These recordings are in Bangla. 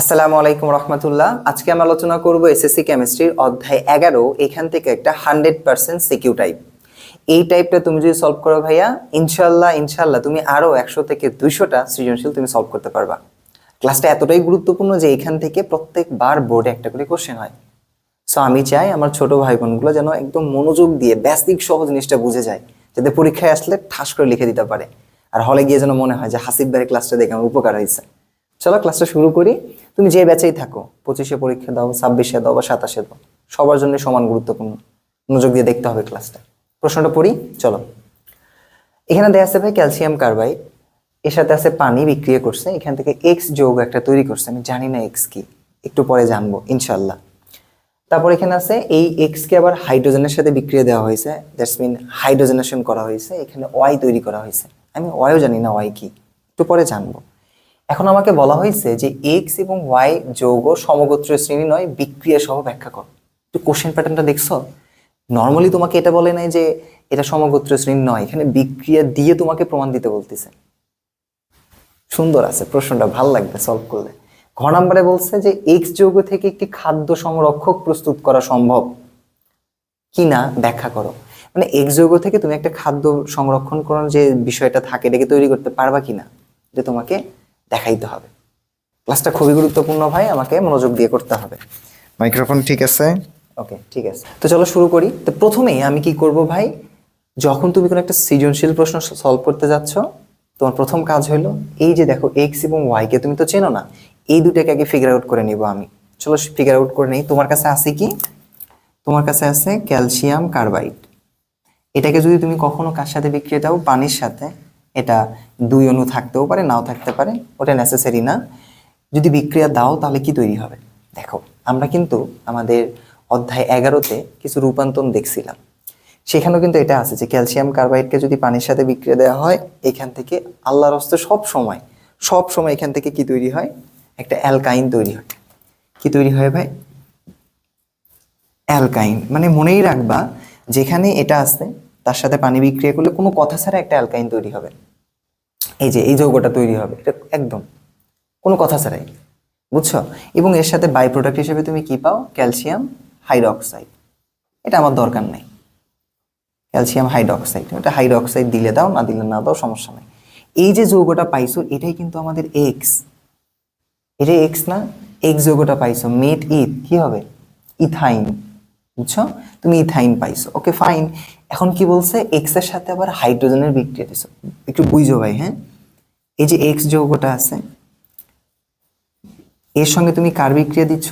আসসালামু আলাইকুম রহমতুল্লাহ। আজকে আমি আলোচনা করব এসএসসি কেমিস্ট্রির অধ্যায় এগারো, এখান থেকে একটা হান্ড্রেড পার্সেন্ট সিকিউ টাইপ। এই টাইপটা তুমি যদি সলভ করো ভাইয়া ইনশাল্লাহ ইনশাল্লাহ তুমি আরও একশো থেকে দুইশোটা সৃজনশীল তুমি সলভ করতে পারবা। ক্লাসটা এতটাই গুরুত্বপূর্ণ যে এখান থেকে প্রত্যেকবার বোর্ডে একটা করে কোশ্চেন হয়। সো আমি চাই আমার ছোট ভাই বোনগুলো যেন একদম মনোযোগ দিয়ে বেসিক সহ জিনিসটা বুঝে যায়, যাতে পরীক্ষায় আসলে ঠাস করে লিখে দিতে পারে। আর হলে গিয়ে যেন মনে হয় যে হাসিব ভাইয়ের ক্লাসটা দেখে আমার উপকার হয়েছে। চলো ক্লাসটা শুরু করি। তুমি যে ব্যাচেই থাকো, পঁচিশে পরীক্ষা দাও, ছাব্বিশে দাও বা সাতাশে দাও, সবার জন্য সমান গুরুত্বপূর্ণ। মনোযোগ দিয়ে দেখতে হবে ক্লাসটা প্রশ্নটা পড়ি, চলো। এখানে দেয়া আছে ভাই ক্যালসিয়াম কার্বাইড এর সাথে আছে পানি বিক্রিয়া করছে। এখান থেকে এক্স যৌগ একটা তৈরি করছে, আমি জানি না এক্স কি, একটু পরে জানব ইনশাল্লাহ তারপর এখানে আছে এই এক্স কে আবার হাইড্রোজেনের সাথে বিক্রিয়া দেওয়া হয়েছে দ্যাটস মিন হাইড্রোজেনেশন করা হয়েছে, এখানে ওয়াই তৈরি করা হয়েছে। আমি ওয়াইও জানি না ওয়াই কি, একটু পরে জানব। এখন আমাকে বলা হয়েছে যে এক্স এবং ওয়াই যৌগ সমগোত্রীয় শ্রেণি নয়, বিক্রিয়া সহ ব্যাখ্যা কর। একটু কোশ্চেন প্যাটার্নটা দেখছ? নর্মালি তোমাকে এটা বলে নাই যে এটা সমগোত্রীয় শ্রেণি নয়, এখানে বিক্রিয়া দিয়ে তোমাকে প্রমাণ দিতে বলতেছে। সুন্দর আছে, প্রশ্নটা ভালো লাগবে সলভ করলে। ঘ নাম্বারে বলছে যে এক্স যৌগ থেকে একটি খাদ্য সংরক্ষক প্রস্তুত করা সম্ভব কি না ব্যাখ্যা করো। মানে এক্স যৌগ থেকে তুমি একটা খাদ্য সংরক্ষণ করার যে বিষয়টা থাকে, এটাকে তৈরি করতে পারবা কিনা? এটা তোমাকে দেখাইতে হবে। ক্লাসটা খুবই গুরুত্বপূর্ণ ভাই আমাকে মনোযোগ দিয়ে করতে হবে। মাইক্রোফোন ঠিক আছে? ওকে ঠিক আছে। তো চলো শুরু করি। তো প্রথমেই আমি কি করব ভাই যখন তুমি কোনো একটা সৃজনশীল প্রশ্ন সলভ করতে যাচ্ছ তোমার প্রথম কাজ হলো এই যে দেখো এক্স এবং ওয়াই কে তুমি তো চেনো না এই দুটাকে আগে ফিগার আউট করে নিব আমি। চলো ফিগার আউট করে নেই। তোমার কাছে আছে কি? তোমার কাছে আছে ক্যালসিয়াম কার্বাইড। এটাকে যদি তুমি কখনো কার সাথে বিক্রিয়া দাও? পানির সাথে। এটা দুই অণু থাকতেও পারে, নাও থাকতে পারে, ওটা নেসেসারি না। যদি বিক্রিয়া দাও, তাহলে কি তৈরি হবে? দেখো, আমরা কিন্তু আমাদের অধ্যায় এগারোতে কিছু রূপান্তরণ দেখছিলাম। সেখানেও কিন্তু এটা আছে যে ক্যালসিয়াম কার্বাইডকে যদি পানির সাথে বিক্রিয়া দেওয়া হয়, এখান থেকে আল্লাহর হস্তে সব সময় সব সময় এখান থেকে কি তৈরি হয়? একটা অ্যালকাইন তৈরি হয়। কি তৈরি হয় ভাই? অ্যালকাইন মানে মনেই রাখবা, যেখানে এটা আছে তার সাথে পানি বিক্রিয়া করলে কোনো কথা ছাড়া একটা অ্যালকাইন তৈরি হবে। এই যে, এই যৌগটা তৈরি হবে। এটা একদম, কোনো কথা ছাড়াই, বুঝছ? এবং এর সাথে বাই প্রোডাক্ট হিসেবে তুমি কি পাও? ক্যালসিয়াম হাইড্রক্সাইড এটা আমার দরকার নেই। ক্যালসিয়াম হাইড্রক্সাইড এটা হাইড্রক্সাইড দিলে দাও, না দিলে না দাও, সমস্যা নেই। এই যে যৌগটা পাইছো, এটাই কিন্তু আমাদের এক্স এটা এক্স না? এক্স যৌগটা পাইছো। মেট ইথ কি হবে? ইথাইন বুঝছ? তুমি ইথাইন পাইছো। ওকে ফাইন এখন কি বলছে? এক্সের সাথে আবার হাইড্রোজেনের বিক্রিয়া দিছো। একটু বুঝো ভাই হ্যাঁ? এই যে এক্স যৌগটা আছে, এর সঙ্গে তুমি কার বিক্রিয়া দিচ্ছ?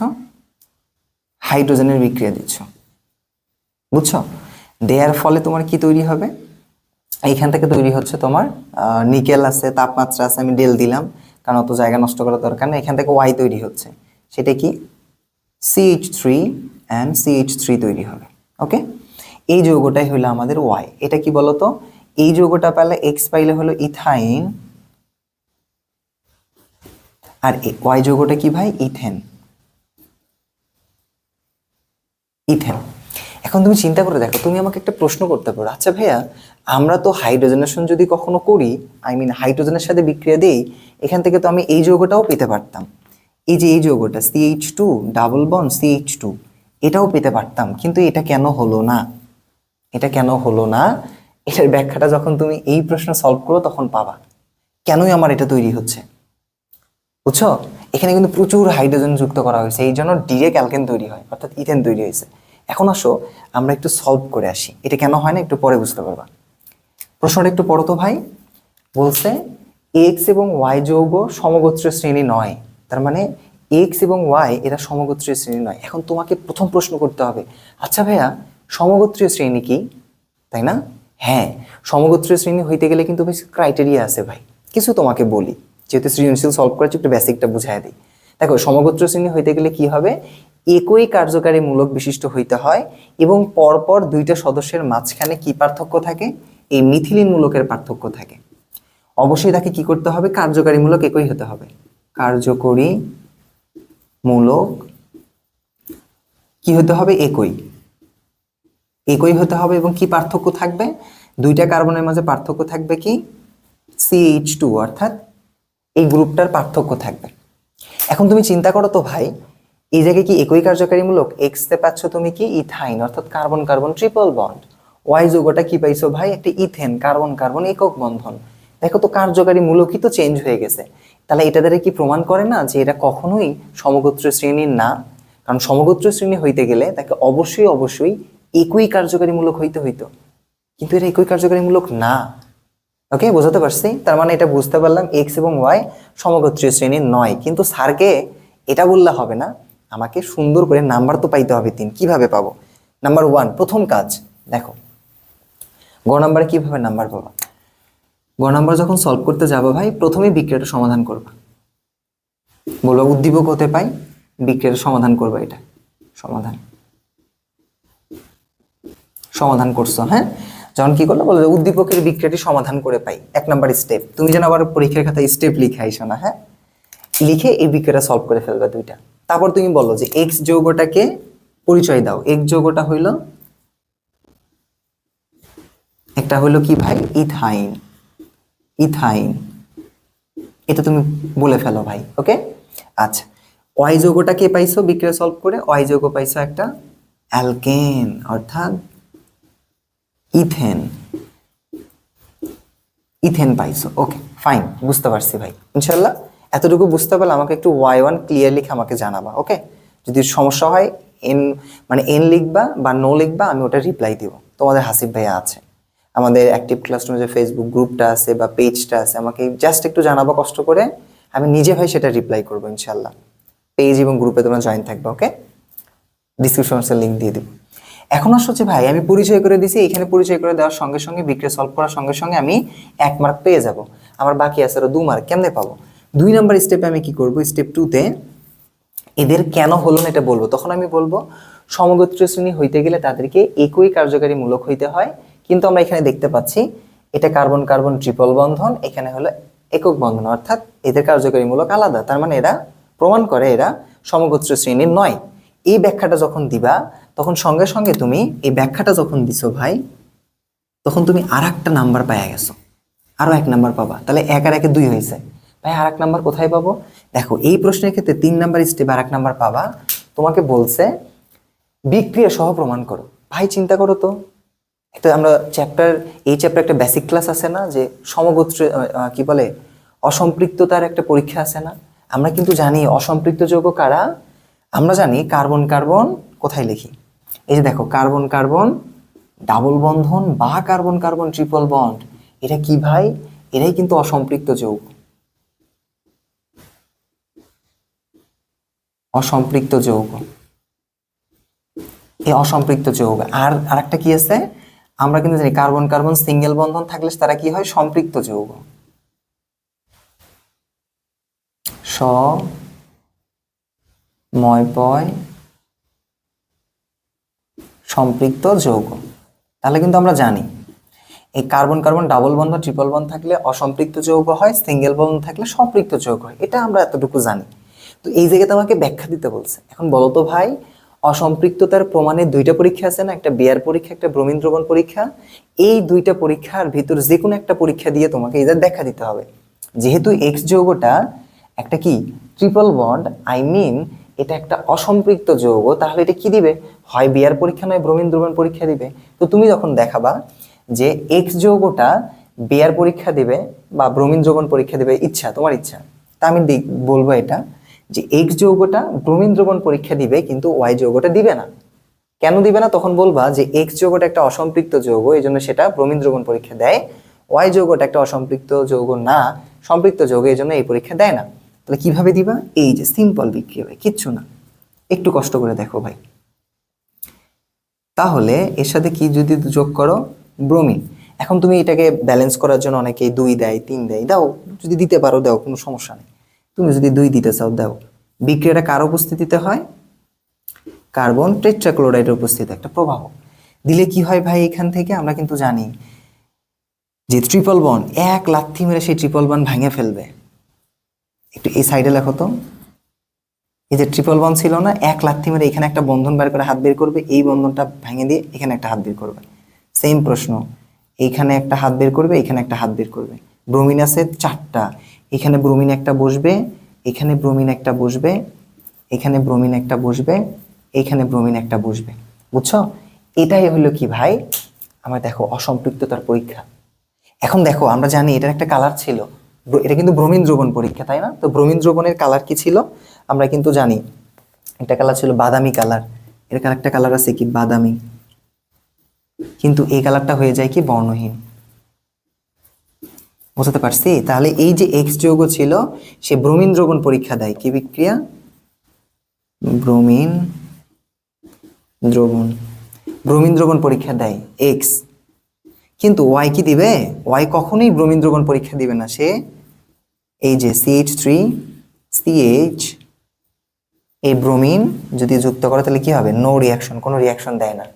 হাইড্রোজেনের বিক্রিয়া দিচ্ছ। বুঝছ? দেয়ার ফলে তোমার কি তৈরি হবে? এইখান থেকে তৈরি হচ্ছে তোমার নিকেল আছে, তাপমাত্রা আছে, আমি ডেল দিলাম, কারণ অত জায়গা নষ্ট করার দরকার নেই। এখান থেকে ওয়াই তৈরি হচ্ছে। সেটা কি? C H three and C H three তৈরি হবে ওকে এই যৌগটাই হলো আমাদের ওয়াই এটা কি বলতো? এই যৌগটা পেলে এক্স পাইলে হলো ইথাইন, আর ওয়াই যৌগটা কি ভাই? ইথেন। ইথেন। এখন তুমি চিন্তা করে দেখো, তুমি আমাকে একটা প্রশ্ন করতে পারো আচ্ছা ভাইয়া, আমরা তো হাইড্রোজেনেশন যদি কখনো করি আই মিন হাইড্রোজেনের সাথে বিক্রিয়া দেই, এখান থেকে তো আমি এই যৌগটাও পেতে পারতাম। এই যে এই যৌগটা C H two double bond C H two এটাও পেতে পারতাম, কিন্তু এটা কেন হলো না? এটা কেন হলো না? এটার ব্যাখ্যাটা যখন তুমি এই প্রশ্ন সলভ করো, তখন পাবা। কেনই আমার এটা তৈরি হচ্ছে? বুঝছ? এখানে কিন্তু প্রচুর হাইড্রোজেন যুক্ত করা হয়েছে, এই জন্য ডিরেক্ট অ্যালকেন তৈরি হয়, অর্থাৎ ইথেন তৈরি হয়েছে। এখন আসো, আমরা একটু সলভ করে আসি। এটা কেন হয় না, একটু পরে বুঝতে পারবা। প্রশ্নটা একটু পড়ো তো ভাই। বলছে এক্স এবং ওয়াই যৌগ সমগোত্রীয় শ্রেণি নয়, তার মানে এক্স এবং ওয়াই এরা সমগোত্রীয় শ্রেণি নয়। এখন তোমাকে প্রথম প্রশ্ন করতে হবে আচ্ছা ভাইয়া, সমগোত্রীয় শ্রেণি কি? তাই না? হ্যাঁ সমগোত্রীয় শ্রেণি হইতে গেলে কিন্তু বেশ ক্রাইটেরিয়া আছে ভাই। কিছু তোমাকে বলি, যেহেতু সৃজনশীল সলভ করেছি একটু বেসিকটা বুঝাই দিই। দেখো সমগোত্র শ্রেণি হইতে গেলে কি হবে? একই কার্যকারী মূলক বিশিষ্ট হইতে হয় এবং পরপর দুইটা সদস্যের মাঝখানে কি পার্থক্য থাকে? এই মিথিলিন মূলকের পার্থক্য থাকে। অবশ্যই তাকে কি করতে হবে? কার্যকারী মূলক একই হতে হবে। কার্যকরী মূলক কি হতে হবে? একই। একই হতে হবে এবং কি পার্থক্য থাকবে? দুইটা কার্বনের মাঝে পার্থক্য থাকবে কি? সিএইচ টু অর্থাৎ এই গ্রুপটার পার্থক্য থাকবে। এখন তুমি চিন্তা করো তো ভাই, এই জায়গায় কি একই কার্যকারীমূলক এক্স তে পাচ্ছ তুমি কি? ইথাইন, অর্থাৎ carbon carbon triple bond Y যৌগটা কি পাইছো ভাই? একটা ইথেন, কার্বন কার্বন, একক বন্ধন। দেখো তো কার্যকারী মূলকই তো চেঞ্জ হয়ে গেছে। তাহলে এটা দ্বারা কি প্রমাণ করে না যে এটা কখনোই সমগোত্র শ্রেণির না? কারণ সমগোত্র শ্রেণি হইতে গেলে তাকে অবশ্যই অবশ্যই একই কার্যকারীমূলক হইতে হইতো। কিন্তু এটা একই কার্যকারীমূলক না। ওকে বোঝাতে পারছি? তার মানে এটা বুঝতে পারলাম এক্স এবং ওয়াই সমগোত্রীয় শ্রেণির নয়। কিন্তু স্যারকে এটা বললে হবে না। আমাকে সুন্দর করে নাম্বার তো পাইতে হবে তিন। কীভাবে পাবো? নাম্বার ওয়ান প্রথম কাজ, দেখো। গ নাম্বারে কীভাবে নাম্বার পাবা? গ নাম্বার যখন সলভ করতে যাব ভাই, প্রথমেই বিক্রিয়াটা সমাধান করবা। বলবা উদ্দীপক হতে পাই, বিক্রিয়াটা সমাধান করবা এটা। সমাধান। সমাধান করছ হ্যাঁ? যখন কি করল বলো যে উদ্দীপকের বিক্রিয়াটি সমাধান করে পাই। এক নাম্বার স্টেপ তুমি যেন আবার পরীক্ষার খাতায় স্টেপ লিখে আইসো না হ্যাঁ? লিখে এই বিক্রিয়াটা সলভ করে ফেলবে দুইটা। তারপর তুমি বলো যে এক্স যৌগটাকে পরিচয় দাও। এক্স যৌগটা হইল, একটা হইল কি ভাই? ইথাইন। ইথাইন। এটা তুমি বলে ফেলো ভাই, ওকে? আচ্ছা ওয়াই যৌগটা কে পাইছো? বিক্রিয়া সলভ করে ওয়াই যৌগ পাইছো একটা অ্যালকেন, অর্থাৎ ইথেন। ইথেন পাইছো, ওকে, ফাইন, বুঝতে পারছি ভাই। ইনশাল্লাহ এতটুকু বুঝতে পারলে আমাকে একটু ওয়াই ওয়ান ক্লিয়ার লিখে আমাকে জানাবা, ওকে? যদি সমস্যা হয়, এন মানে এন লিখবা বা নো লিখবা, আমি ওটা রিপ্লাই দিব। তোমাদের হাসিব ভাইয়া আছে। আমাদের অ্যাক্টিভ ক্লাসরুমে যে ফেসবুক গ্রুপটা আছে বা পেজটা আছে, আমাকে জাস্ট একটু জানাব কষ্ট করে, আমি নিজে ভাই সেটা রিপ্লাই করব ইনশাল্লাহ পেজ এবং গ্রুপে তোমরা জয়েন থাকবে ওকে ডিসক্রিপশন বক্সের লিঙ্ক দিয়ে দিব। এখন আসছে হচ্ছে ভাই, আমি পরিচয় করে দিছি, এখানে পরিচয় করে দেওয়ার সঙ্গে সঙ্গে বিক্রিয়া সলভ করার সঙ্গে সঙ্গে আমি এক মার্ক পেয়ে যাব। আমার বাকি আছে আরও দু মার্ক কেমনে পাবো? দুই নাম্বার স্টেপে আমি কি করব? স্টেপ টুতে এদের কেন হলো না এটা বলব? তখন আমি বলব সমগোত্র শ্রেণি হইতে গেলে তাদেরকে একই কার্যকারী মূলক হইতে হয় কিন্তু আমরা এখানে দেখতে পাচ্ছি, এটা কার্বন কার্বন ট্রিপল বন্ধন, এখানে হলো একক বন্ধন, অর্থাৎ এদের কার্যকারী মূলক আলাদা, তার মানে এরা প্রমাণ করে এরা সমগোত্র শ্রেণির নয়। এই ব্যাখ্যাটা যখন দিবা, তখন সঙ্গে সঙ্গে তুমি এই ব্যাখ্যাটা যখন দিছো ভাই, তখন তুমি আর একটা নাম্বার পাইয়া গেছো। আরও এক নাম্বার পাবা, তাহলে এক আর একে দুই হয়েছে ভাই আর এক নাম্বার কোথায় পাবো? দেখো, এই প্রশ্নের ক্ষেত্রে তিন নাম্বার স্টেপ আর এক নাম্বার পাবা। তোমাকে বলছে, বিক্রিয়া সহ প্রমাণ করো। ভাই, চিন্তা করো তো। একটা আমরা চ্যাপ্টার এই চ্যাপ্টার একটা বেসিক ক্লাস আছে না, যে সমগোত্র কি বলে, অসম্পৃক্ততার একটা পরীক্ষা আছে না? আমরা কিন্তু জানি অসম্পৃক্ত যৌগ কারা? আমরা জানি কার্বন কার্বন কোথায় লিখি? এই যে দেখো, কার্বন কার্বন ডাবল বন্ধন বা কার্বন কার্বন ট্রিপল বন্ড এটা কি ভাই? এরাই কিন্তু অসম্পৃক্ত যৌগ। অসম্পৃক্ত যৌগ। এই অসম্পৃক্ত যৌগ। আর, আরেকটা কি আছে? আমরা কিন্তু জানি কার্বন কার্বন, সিঙ্গেল বন্ধন থাকলে তারা কি হয়? সম্পৃক্ত যৌগ। স সম্পৃক্ত যৌগ। তাহলে কিন্তু আমরা জানি, এই carbon carbon, double bond triple bond থাকলে অসম্পৃক্ত যৌগ হয়, সিঙ্গেল বন্ধন থাকলে সম্পৃক্ত যৌগ হয়। এটা আমরা এতটুকু জানি। তো এই জায়গাতে আমাকে ব্যাখ্যা দিতে বলছে। এখন বলো তো ভাই অসম্পৃক্ততার প্রমাণের দুইটা পরীক্ষা আছে না, একটা বিয়ার পরীক্ষা, একটা ব্রোমিন দ্রবণ পরীক্ষা। এই দুইটা পরীক্ষার ভিতর যে কোনো একটা পরীক্ষা দিয়ে তোমাকে এদের দেখা দিতে হবে। যেহেতু এক্স যৌগটা একটা কি? ট্রিপল বন্ড আই মিন এটা একটা অসম্পৃক্ত যৌগ, তাহলে এটা কি দিবে? হয় বিয়ার পরীক্ষা, নয় ব্রোমিন দ্রবণ পরীক্ষা দিবে। তো তুমি যখন দেখাবা যে এক্স যৌগটা বিয়ার পরীক্ষা দিবে বা ব্রোমিন দ্রবণ পরীক্ষা দিবে, ইচ্ছা, তোমার ইচ্ছা। তা আমি বলব এটা। যে এক্স যৌগটা ব্রোমিন দ্রবণ পরীক্ষা দিবে, কিন্তু ওয়াই যৌগটা দিবে না। কেন দিবে না? তখন বলবা যে এক্স যৌগটা একটা অসম্পৃক্ত যৌগ এই জন্য সেটা ব্রোমিন দ্রবণ পরীক্ষা দেয়। ওয়াই যৌগটা একটা অসম্পৃক্ত যৌগ না, সম্পৃক্ত যৌগ এই জন্য এই পরীক্ষা দেয় না। তাহলে কীভাবে দিবা? এই যে সিম্পল বিক্রিয়া, ভাই, কিচ্ছু না। একটু কষ্ট করে দেখো, ভাই। তাহলে এর সাথে কি যদি যোগ করো? ব্রোমিন। এখন তুমি এটাকে ব্যালেন্স করার জন্য অনেকেই দুই দেয়, তিন দেয়, দাও। যদি দিতে পারো, দাও, কোনো সমস্যা নেই। তুমি যদি দুই দিতে চাও, দাও। বিক্রিয়াটা কার উপস্থিতিতে হয়? কার্বন টেট্রাক্লোরাইডের উপস্থিতি একটা প্রবাহ। দিলে কি হয় ভাই এখান থেকে? আমরা কিন্তু জানি যে ট্রিপল বন এক লাথি মেরে সেই ট্রিপল বন ভাঙে ফেলবে। একটু এই সাইডে লেখো তো। এই যে ট্রিপল বন ছিল না, এক লাথি মেরে এখানে একটা বন্ধন বের করে হাত বের করবে, এই বন্ধনটা ভেঙে দিয়ে এখানে একটা হাত বের করবে। সেম প্রশ্ন এইখানে একটা হাত বের করবে, এখানে একটা হাত বের করবে। ব্রোমিন আছে চারটা এখানে ব্রোমিন একটা বসবে, এখানে ব্রোমিন একটা বসবে, এখানে ব্রোমিন একটা বসবে, এখানে ব্রোমিন একটা বসবে। বুঝছ? এটাই হলো কি ভাই? আমার দেখো, অসম্পৃক্ততার পরীক্ষা। এখন দেখো, আমরা জানি এটার একটা কালার ছিল। এটা কিন্তু ব্রোমিন দ্রবণ পরীক্ষা, তাই না? তো ব্রোমিন দ্রবণের কালার কি ছিল? আমরা কিন্তু জানি। একটা কালার ছিল বাদামি কালারের একটা কালার আছে কি? বাদামি। কিন্তু এই কালারটা হয়ে যায় কি? বর্ণহীন। বুঝতে পারছি। তাহলে এই যে এক্স যৌগ ছিল, সে ব্রোমিন দ্রবণ পরীক্ষা দেয়। কি বিক্রিয়া? ব্রোমিন দ্রবণ। ব্রোমিন দ্রবণ পরীক্ষা দেয় এক্স কিন্তু ওয়াই কি দিবে? ওয়াই কখনোই ব্রোমিন দ্রবণ পরীক্ষা দিবে না। সে এই যে C H three C H এই ব্রোমিন যদি যুক্ত করে, তাহলে কি হবে? নো রিয়াকশন কোনো রিয়াকশন দেয় না।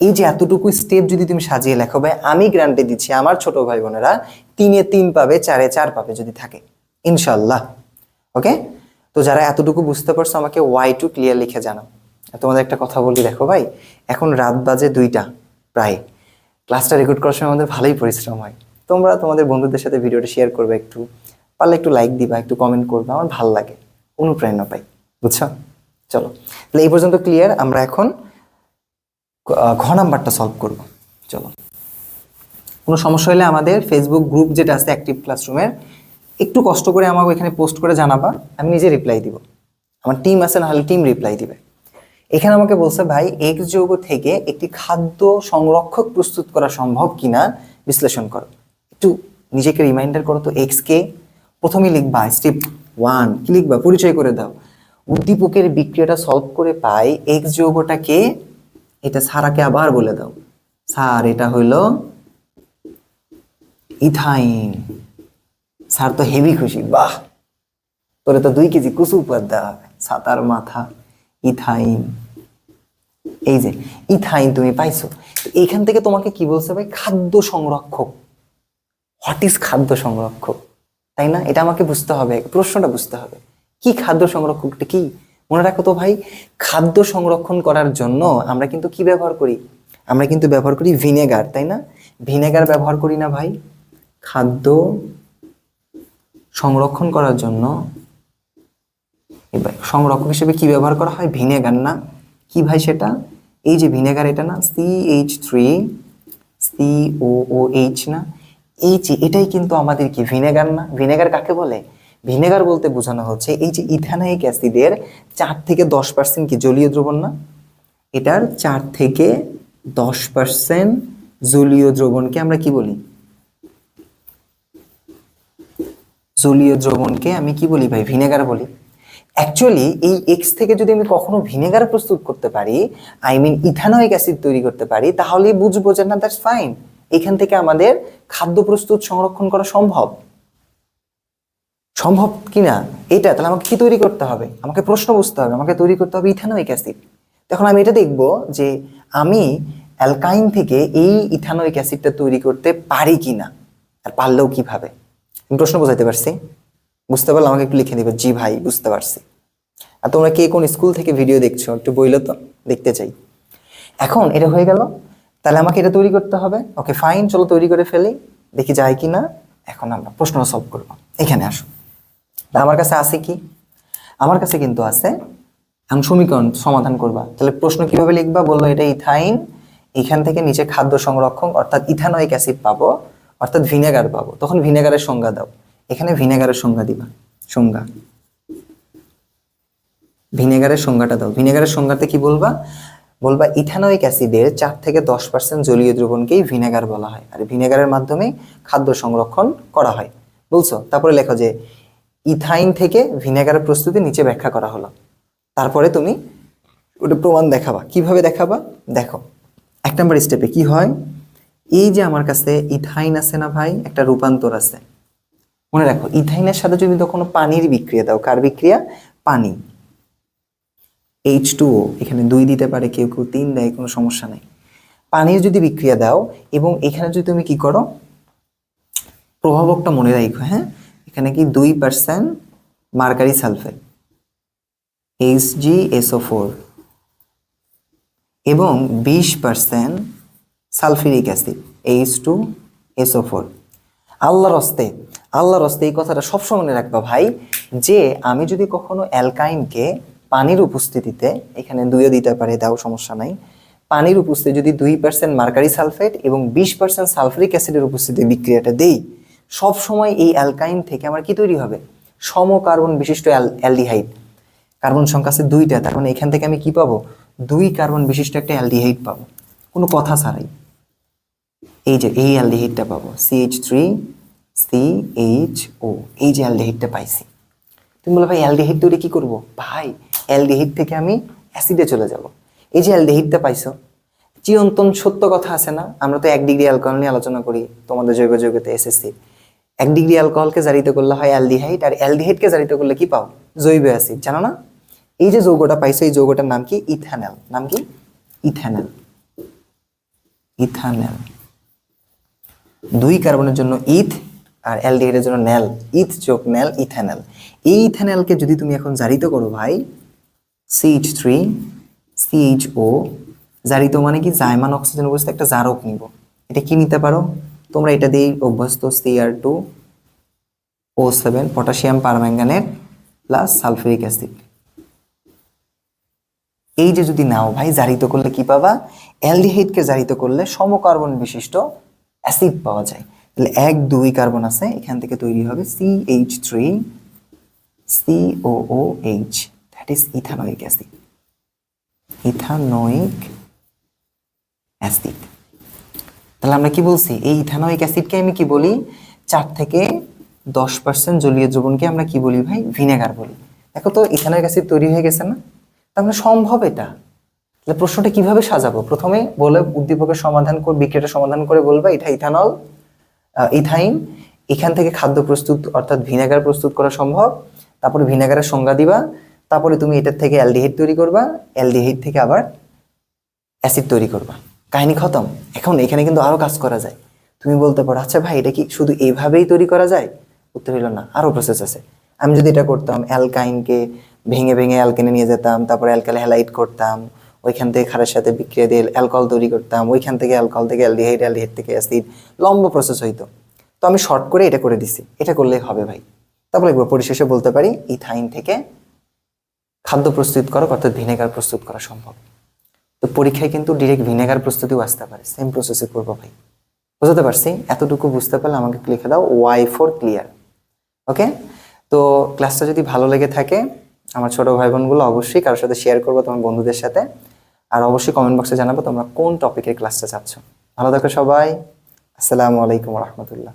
এই যে এতটুকু স্টেপ যদি তুমি সাজিয়ে লেখো, ভাই, আমি গ্রান্টে দিচ্ছি আমার ছোট ভাই বোনেরা তিনে তিন পাবে, চারে চার পাবে যদি থাকে। ইনশাল্লাহ ওকে? তো যারা এতটুকু বুঝতে পারছ, আমাকে ওয়াই টু ক্লিয়ার লিখে জানাও। তোমাদের একটা কথা বলি, দেখো ভাই, এখন রাত বাজে দুইটা প্রায়। ক্লাসটা রেকর্ড করার সময় আমাদের ভালোই পরিশ্রম হয়। তোমরা তোমাদের বন্ধুদের সাথে ভিডিওটা শেয়ার করবে একটু। পারলে একটু লাইক দিবা, একটু কমেন্ট করবে, আমার ভালো লাগে। অনুপ্রেরণা পাই। বুঝছ? চলো। তাহলে এই পর্যন্ত ক্লিয়ার আমরা এখন ঘ নাম্বারটা সলভ করব। চলো। কোনো সমস্যা হলে আমাদের ফেসবুক গ্রুপ যেটা আছে অ্যাক্টিভ ক্লাসরুমের একটু কষ্ট করে আমাকে এখানে পোস্ট করে জানাবা, আমি নিজে রিপ্লাই দিব। আমার টিম আছে না হলে টিম রিপ্লাই দিবে। এখানে আমাকে বলছে, ভাই এক্স যৌগ থেকে একটি খাদ্য সংরক্ষক প্রস্তুত করা সম্ভব কিনা বিশ্লেষণ করো। একটু নিজেকে রিমাইন্ডার করো তো এক্স কে? প্রথমেই লিখবা স্টেপ ওয়ান কি লিখবা? পরিচয় করে দাও। উদ্দীপকের বিক্রিয়াটা সলভ করে পাই এক্স যৌগটাকে এটা সারাকে আবার বলে দাও। স্যার এটা হইল ইথাইন। স্যার তো হেভি খুশি, বাহ! তোরে তো দুই কেজি কুসু উপর সাতার মাথা, ইথাইন। এই যে, ইথাইন তুমি পাইছো। এইখান থেকে তোমাকে কি বলছে ভাই? খাদ্য সংরক্ষক। হোয়াট ইজ খাদ্য সংরক্ষক? তাই না? এটা আমাকে বুঝতে হবে, প্রশ্নটা বুঝতে হবে। কি খাদ্য সংরক্ষকটা কি? মনে রাখো তো ভাই, খাদ্য সংরক্ষণ করার জন্য আমরা কিন্তু কি ব্যবহার করি? আমরা কিন্তু ব্যবহার করি ভিনেগার, তাই না? ভিনেগার ব্যবহার করি না ভাই। খাদ্য সংরক্ষণ করার জন্য সংরক্ষক হিসেবে কি ব্যবহার করা হয়? ভিনেগার না। কি ভাই সেটা? এই যে ভিনেগার এটা না C H three C O O H না। এই যে এটাই কিন্তু আমাদের কি? ভিনেগার না। ভিনেগার কাকে বলে? ভিনেগার বলতে বোঝানো হচ্ছে এই যে ইথানাইক অ্যাসিডের চার থেকে দশ পার্সেন্ট কি জলীয় দ্রবণ না? এটার চার থেকে দশ পার্সেন্ট জলীয় দ্রবণকে আমরা কি বলি? জলীয় দ্রবণকে আমি কি বলি ভাই? ভিনেগার বলি। অ্যাকচুয়ালি এই এক্স থেকে যদি আমি কখনো ভিনেগার প্রস্তুত করতে পারি আই মিন ইথানোয়িক অ্যাসিড তৈরি করতে পারি তাহলে বুঝব যে না দ্যাটস ফাইন এখান থেকে আমাদের খাদ্য প্রস্তুত সংরক্ষণ করা সম্ভব। সম্ভব কিনা? এটা তাহলে আমাকে কি তৈরি করতে হবে? আমাকে প্রশ্ন বুঝতে হবে। আমাকে তৈরি করতে হবে ইথানোয়িক অ্যাসিড। তখন আমি এটা দেখব যে আমি অ্যালকাইন থেকে এই ইথানোয়িক অ্যাসিডটা তৈরি করতে পারি কিনা। আর পারলেও কীভাবে? প্রশ্ন বোঝাইতে পারছি? বুঝতে পারলে আমাকে একটু লিখে দিবে। জি ভাই, বুঝতে পারছি। আর তোমরা কে কোন স্কুল থেকে ভিডিও দেখছ? একটু বইলে তো, দেখতে চাই। এখন এটা হয়ে গেল। তাহলে আমাকে এটা তৈরি করতে হবে। ওকে, ফাইন, চলো তৈরি করে ফেলি। দেখি যায় কি না এখন আমরা প্রশ্ন সলভ করব। এখানে আসো। আমার কাছে আছে কি? আমার কাছে কিন্তু আছে। এখন সমীকরণ সমাধান করবা। তাহলে প্রশ্ন কীভাবে লিখবা? বলল এটা ইথাইন। এখান থেকে নিচে খাদ্য সংরক্ষণ অর্থাৎ ইথানোয়িক অ্যাসিড পাবো, অর্থাৎ ভিনেগার পাবো। তখন ভিনেগারের সংজ্ঞা দাও। এখানে ভিনেগারের সংজ্ঞা দিবা। সংজ্ঞা। ভিনেগারের সংজ্ঞাটা দাও। ভিনেগারের সংজ্ঞাতে কি বলবা? বলবা ইথানোয়িক অ্যাসিডের চার থেকে দশ পার্সেন্ট জলীয় দ্রবণকেই ভিনেগার বলা হয়। আর ভিনেগারের মাধ্যমে খাদ্য সংরক্ষণ করা হয়। বলছো? তারপরে লেখো যে ইথাইন থেকে ভিনেগারের প্রস্তুতি নিচে ব্যাখ্যা করা হলো। তারপরে তুমি ওটা প্রমাণ দেখাবা। কীভাবে দেখাবা? দেখো, এক নম্বর স্টেপে কি হয়? এই যে আমার কাছে ইথাইন আছে না ভাই, একটা রূপান্তর আছে। মনে রাখো, ইথাইনের সাথে যদি তখন পানির বিক্রিয়া দাও, কার বিক্রিয়া? পানি। এইচ টু এখানে দুই দিতে পারে, কেউ কেউ তিন দেয়, কোনো সমস্যা নেই। পানির যদি বিক্রিয়া দাও, এবং এখানে যদি তুমি কি করো? প্রভাবকটা মনে রাখো হ্যাঁ? এখানে কি দুই percent mercury sulphate. H G S O four এবং বিশ percent sulphuric acid H two S O four আল্লাহর হস্তে আল্লাহর হস্তে এই কথাটা সবসময় মনে রাখবা ভাই, যে আমি যদি কখনো অ্যালকাইনকে পানির উপস্থিতিতে, এখানে দুইও দিতে পারে তাও সমস্যা নাই, পানির উপস্থিতি যদি দুই পার্সেন্ট মার্কারি সালফেট এবং বিশ পার্সেন্ট সালফারিক অ্যাসিডের উপস্থিতিতে বিক্রিয়াটা দেই সব সময় এই অ্যালকাইন থেকে আমার কি তৈরি হবে? সম কার্বন বিশিষ্ট অ্যালডিহাইড। কার্বন সংখ্যা আছে দুইটা, তার মানে এখান থেকে আমি কি পাবো? দুই কার্বন বিশিষ্ট একটা অ্যালডিহাইড পাবো। কোনো কথা ছাড়াই। এই যে, এই অ্যালডিহাইডটা পাবো। C H three C H O এই যে অ্যালডিহাইডটা পাইছি। তুমি বলো, ভাই, অ্যালডিহাইড তৈরি কি করব? ভাই, অ্যালডিহাইড থেকে আমি অ্যাসিডে চলে যাব। এই যে অ্যালডিহাইডটা পাইছো, চিরন্তন সত্য কথা আছে না? আমরা তো এক ডিগ্রি অ্যালকোহল নিয়ে আলোচনা করি, তোমাদের জৈব যৌগতে এসএসসি এক ডিগ্রি অ্যালকোহলকে জারিত করলে হয় অ্যালডিহাইড, আর অ্যালডিহাইডকে জারিত করলে কি পাও? জৈব অ্যাসিড, জানো না? এই যে যৌগটা পাইছো, এই যৌগটার নাম কি? ইথানেল। নাম কি? ইথানেল। ইথানেল। দুই কার্বনের জন্য ইথ আর অ্যালডিহাইডের জন্য ন্যাল। ইথ যোগ ন্যাল, ইথানেল। এই ইথানেলকে যদি তুমি এখন জারিত করো ভাই সিএইচ থ্রি সিএইচ ও জারিত মানে কি? জাইমান অক্সিজেন অবস্থা একটা জারক নিব। এটা কি নিতে পারো? তোমরা এটা দিয়েই অভ্যস্ত C R two, O seven, potassium, permanganate plus sulphuric acid. এই যে যদি নাও ভাই, জারিত করলে কি পাবা? অ্যালডিহাইডকে জারিত করলে সমকার্বন বিশিষ্ট অ্যাসিড পাওয়া যায়। তাহলে এক, দুই কার্বন আছে, এখান থেকে তৈরি হবে C H three C O O H that is ethanoic acid ethanoic acid তাহলে আমরা কি বলছি? এই ইথানোইক অ্যাসিডকে আমি কি বলি? চার থেকে দশ পার্সেন্ট জলীয় দ্রবণকে আমরা কি বলি ভাই? ভিনেগার বলি। দেখো তো ইথানোইক অ্যাসিড তৈরি হয়ে গেছে না? মানে সম্ভব এটা? তাহলে প্রশ্নটা কীভাবে সাজাবো? প্রথমে বলে উদ্দীপকের সমাধান করে বিক্রিয়াটা সমাধান করে বলবা, এটা ইথানল ইথাইন। এখান থেকে খাদ্য প্রস্তুত, অর্থাৎ ভিনেগার প্রস্তুত করা সম্ভব। তারপরে ভিনেগারের সংজ্ঞা দিবা। তারপরে তুমি এটার থেকে অ্যালডিহাইড তৈরি করবা। অ্যালডিহাইড থেকে আবার অ্যাসিড তৈরি করবা। কাহিনী খতম। এখন এখানে কিন্তু আরও কাজ করা যায়। তুমি বলতে পারো আচ্ছা ভাই, এটা কি শুধু এইভাবেই তৈরি করা যায়? উত্তর হইল না, আরও প্রসেস আছে। আমি যদি এটা করতাম, অ্যালকাইনকে ভেঙে ভেঙে অ্যালকেনে নিয়ে যেতাম, তারপরে অ্যালকাল হ্যালাইট করতাম, ওইখান থেকে খারের সাথে বিক্রিয়া দিয়ে অ্যালকোহল তৈরি করতাম, ওইখান থেকে অ্যালকোহল থেকে অ্যালডিহাইড অ্যালডিহাইড থেকে অ্যাসিড, লম্বা প্রসেস হইতো। তো আমি শর্ট করে এটা করে দিছি। এটা করলেই হবে ভাই। তারপরে একবার পরিশেষে বলতে পারি, ইথাইন থেকে খাদ্য প্রস্তুত করা, অর্থাৎ ভিনেগার প্রস্তুত করা সম্ভব। তো পরীক্ষায় কিন্তু ডিরেক্ট ভিনেগার প্রস্তুতিও আসতে পারে সেম প্রসেসে করব ভাই। বুঝতে পারছি? এতটুকু বুঝতে পারলে আমাকে লিখে দাও ওয়াই ফোর ক্লিয়ার ওকে তো ক্লাসটা যদি ভালো লেগে থাকে, আমার ছোট ভাই বোনগুলো অবশ্যই কারোর সাথে শেয়ার করব, তোমার বন্ধুদের সাথে। আর অবশ্যই কমেন্ট বক্সে জানাব তোমরা কোন টপিকের ক্লাসটা চাচ্ছ। ভালো থাকো সবাই। আসসালামু আলাইকুম রহমতুল্লাহ।